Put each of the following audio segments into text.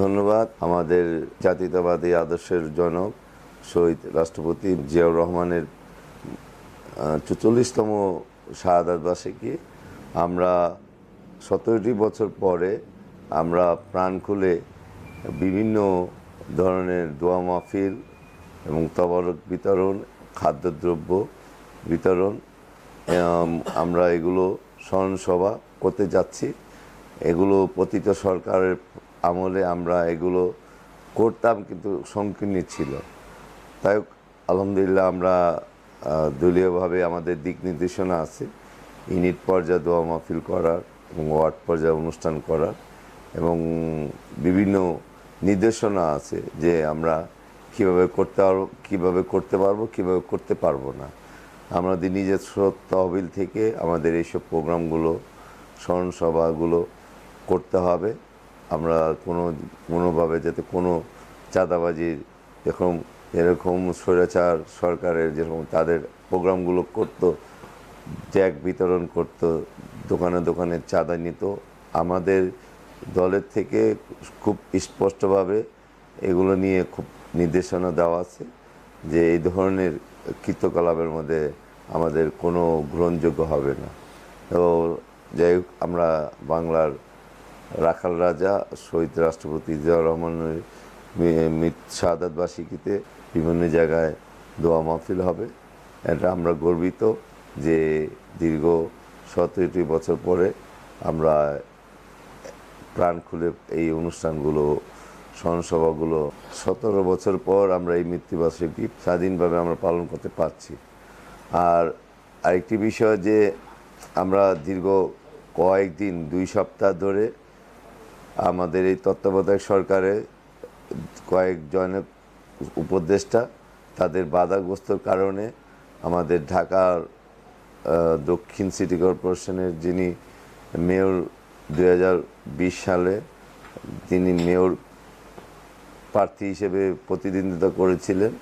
ধন্যবাদ। আমাদের জাতীয়তাবাদী আদর্শের জনক শহীদ রাষ্ট্রপতি জিয়াউর রহমানের চুচল্লিশতম শাহাদাত বার্ষিকী। আমরা সতেরোটি বছর পরে আমরা প্রাণ খুলে বিভিন্ন ধরনের দোয়া মাহফিল এবং তবরক বিতরণ, খাদ্যদ্রব্য বিতরণ আমরা এগুলো স্মরণসভা করতে যাচ্ছি। এগুলো প্রতিটা সরকারের আমলে আমরা এগুলো করতাম, কিন্তু সংকীর্ণ ছিল। তাই আলহামদুলিল্লাহ আমরা দলীয়ভাবে আমাদের দিক নির্দেশনা আছে। ইউনিট পর্যায়ে দোয়া মাহফিল করার এবং ওয়ার্ড পর্যায়ে অনুষ্ঠান করার এবং বিভিন্ন নির্দেশনা আছে যে আমরা কীভাবে করতে পারব, কীভাবে করতে পারব, কীভাবে করতে পারব না। আমাদের নিজস্ব তহবিল থেকে আমাদের এইসব প্রোগ্রামগুলো, স্মরণসভাগুলো করতে হবে। আমরা কোনো, কোনোভাবে যাতে কোনো চাঁদাবাজির এরকম এরকম স্বৈরাচার সরকারের যেরকম তাদের প্রোগ্রামগুলো করতো জ্যাক বিতরণ করত, দোকানে দোকানে চাঁদা নিত, আমাদের দলের থেকে খুব স্পষ্টভাবে এগুলো নিয়ে খুব নির্দেশনা দেওয়া আছে যে এই ধরনের কৃতকলাপের মধ্যে আমাদের কোনো গ্রহণযোগ্য হবে না। তো যাই হোক, আমরা বাংলার রাখাল রাজা, শহীদ রাষ্ট্রপতি জিয়াউর রহমানের শাহাদ বার্ষিকীতে বিভিন্ন জায়গায় দোয়া মাহফিল হবে। এটা আমরা গর্বিত যে দীর্ঘ সতেরোটি বছর পরে আমরা প্রাণ খুলে এই অনুষ্ঠানগুলো, স্মরণসভাগুলো, সতেরো বছর পর আমরা এই মৃত্যুবার্ষিকী স্বাধীনভাবে আমরা পালন করতে পারছি। আর আরেকটি বিষয় যে আমরা দীর্ঘ কয়েকদিন, দুই সপ্তাহ ধরে আমাদের এই তত্ত্বাবধায়ক সরকারে কয়েকজনের উপদেষ্টা তাদের বাধাগ্রস্তর কারণে আমাদের ঢাকার দক্ষিণ সিটি কর্পোরেশনের যিনি মেয়র দু হাজার বিশ সালে তিনি মেয়র প্রার্থী হিসেবে প্রতিদ্বন্দ্বিতা করেছিলেন।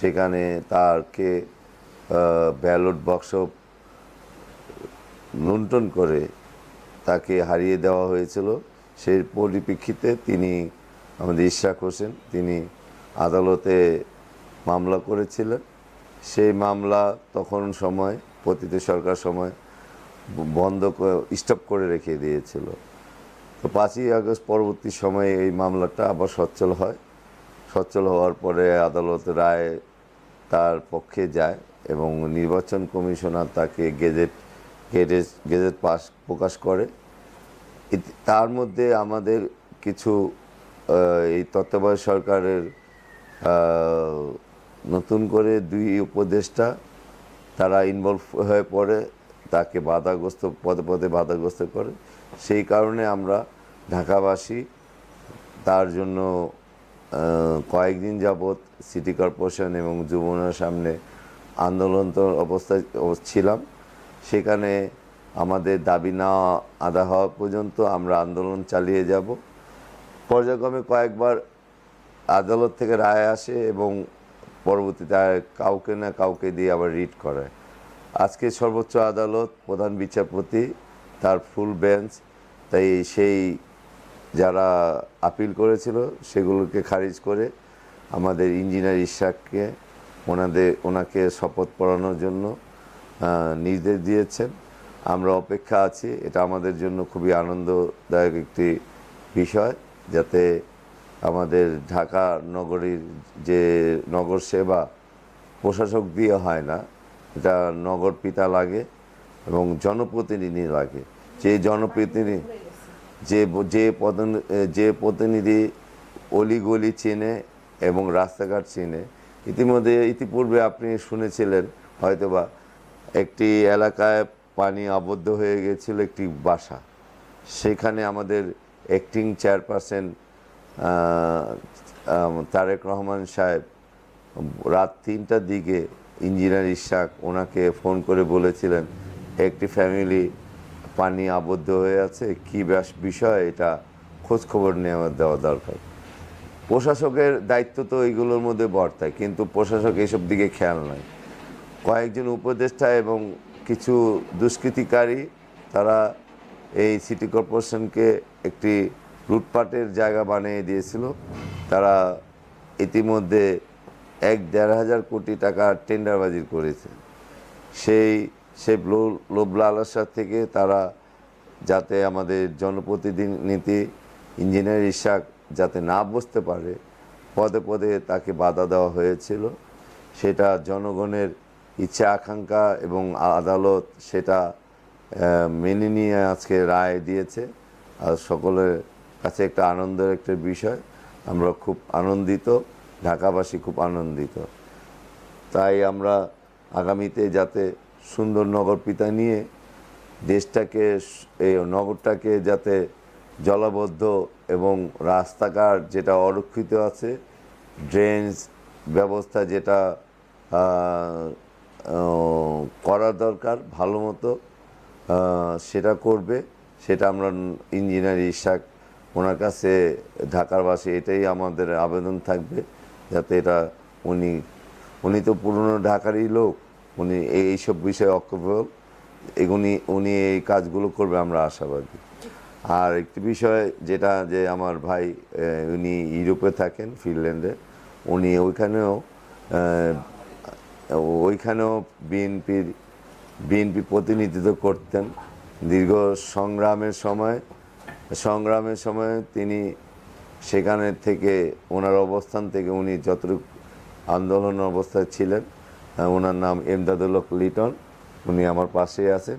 সেখানে তারকে ব্যালট বাক্স লুণ্ঠন করে তাকে হারিয়ে দেওয়া হয়েছিল। সেই পরিপ্রেক্ষিতে তিনি আমাদের ইশরাক হোসেন, তিনি আদালতে মামলা করেছিলেন। সেই মামলা তখন সময়, পতিত সরকার সময় বন্ধ স্টপ করে রেখে দিয়েছিল। তো পাঁচই আগস্ট পরবর্তী সময়ে এই মামলাটা আবার সচ্ছল হয়। সচ্ছল হওয়ার পরে আদালত রায় তার পক্ষে যায় এবং নির্বাচন কমিশনার তাকে গেজেট গেজেট গেজেট পাস, প্রকাশ করে। তার মধ্যে আমাদের কিছু এই তত্ত্বাবধায়ক সরকারের নতুন করে দুই উপদেষ্টা, তারা ইনভলভ হয়ে পড়ে, তাকে বাধাগ্রস্ত, পদে পদে বাধাগ্রস্ত করে। সেই কারণে আমরা ঢাকাবাসী, তার জন্য কয়েকদিন যাবৎ সিটি কর্পোরেশন এবং যুবনার সামনে আন্দোলনত অবস্থায় অব- ছিলাম। সেখানে আমাদের দাবি না আদা হওয়া পর্যন্ত আমরা আন্দোলন চালিয়ে যাব। পর্যায়ক্রমে কয়েকবার আদালত থেকে রায় আসে এবং পরবর্তীতে কাউকে না কাউকে দিয়ে আবার রিট করায় আজকে সর্বোচ্চ আদালত, প্রধান বিচারপতি, তার ফুল বেঞ্চ, তাই সেই যারা আপিল করেছিল সেগুলোকে খারিজ করে আমাদের ইঞ্জিনিয়ার ইশাককে ওনাদের, ওনাকে শপথ পড়ানোর জন্য নির্দেশ দিয়েছেন। আমরা অপেক্ষা আছি। এটা আমাদের জন্য খুবই আনন্দদায়ক একটি বিষয়, যাতে আমাদের ঢাকা নগরীর যে নগর সেবা প্রশাসক দিয়ে হয় না, এটা নগর পিতা লাগে এবং জনপ্রতিনিধি লাগে। যে জনপ্রতিনিধি, যে যে যে প্রতিনিধি অলিগলি চেনে এবং রাস্তাঘাট চেনে, ইতিমধ্যে, ইতিপূর্বে আপনি শুনেছিলেন হয়তোবা একটি এলাকায় পানি আবদ্ধ হয়ে গেছিল একটি বাসা। সেখানে আমাদের অ্যাক্টিং চেয়ারপারসন তারেক রহমান সাহেব রাত তিনটার দিকে ইঞ্জিনিয়ার ইশাক ওনাকে ফোন করে বলেছিলেন, একটি ফ্যামিলি পানি আবদ্ধ হয়ে আছে, কী ব্যাস বিষয়? এটা খোঁজ খবর নেওয়া দেওয়া দরকার। প্রশাসকের দায়িত্ব তো এইগুলোর মধ্যে বর্তায়, কিন্তু প্রশাসক এসব দিকে খেয়াল নয় কয়েকজন উপদেষ্টা এবং কিছু দুষ্কৃতিকারী, তারা এই সিটি কর্পোরেশনকে একটি লুটপাটের জায়গা বানিয়ে দিয়েছিল। তারা ইতিমধ্যে এক দেড় হাজার কোটি টাকা টেন্ডারবাজি করেছে। সেই সেই লোভ লালসার থেকে তারা যাতে আমাদের জনপ্রতিনিধি ইঞ্জিনিয়ার ইশাক যাতে না বসতে পারে, পদে পদে তাকে বাধা দেওয়া হয়েছিল। সেটা জনগণের ইচ্ছা, আকাঙ্ক্ষা এবং আদালত সেটা মেনে নিয়ে আজকে রায় দিয়েছে। আর সকলের কাছে একটা আনন্দের একটা বিষয়। আমরা খুব আনন্দিত, ঢাকাবাসী খুব আনন্দিত। তাই আমরা আগামীতে যাতে সুন্দর নগর পিতা নিয়ে দেশটাকে, এই নগরটাকে যাতে জলাবদ্ধ এবং রাস্তাঘাট যেটা অরক্ষিত আছে ড্রেনস ব্যবস্থা যেটা করা দরকার, ভালো মতো সেটা করবে। সেটা আমরা ইঞ্জিনিয়ার ইশাক ওনার কাছে, ঢাকার বাসী, এটাই আমাদের আবেদন থাকবে যাতে এটা উনি উনি তো পুরনো ঢাকারই লোক, উনি এই, এইসব বিষয়ে অক্ষবল এগুনি উনি এই কাজগুলো করবে, আমরা আশাবাদী। আর একটি বিষয় যেটা যে আমার ভাই উনি ইউরোপে থাকেন, ফিনল্যান্ডে, উনি ওইখানেও ওইখানেও বিএনপির, বিএনপি প্রতিনিধিত্ব করতেন। দীর্ঘ সংগ্রামের সময় সংগ্রামের সময় তিনি সেখানে থেকে, ওনার অবস্থান থেকে উনি যতটুকু আন্দোলন অবস্থায় ছিলেন ওনার নাম এমদাদুল্লাহ লিটন, উনি আমার পাশেই আছেন।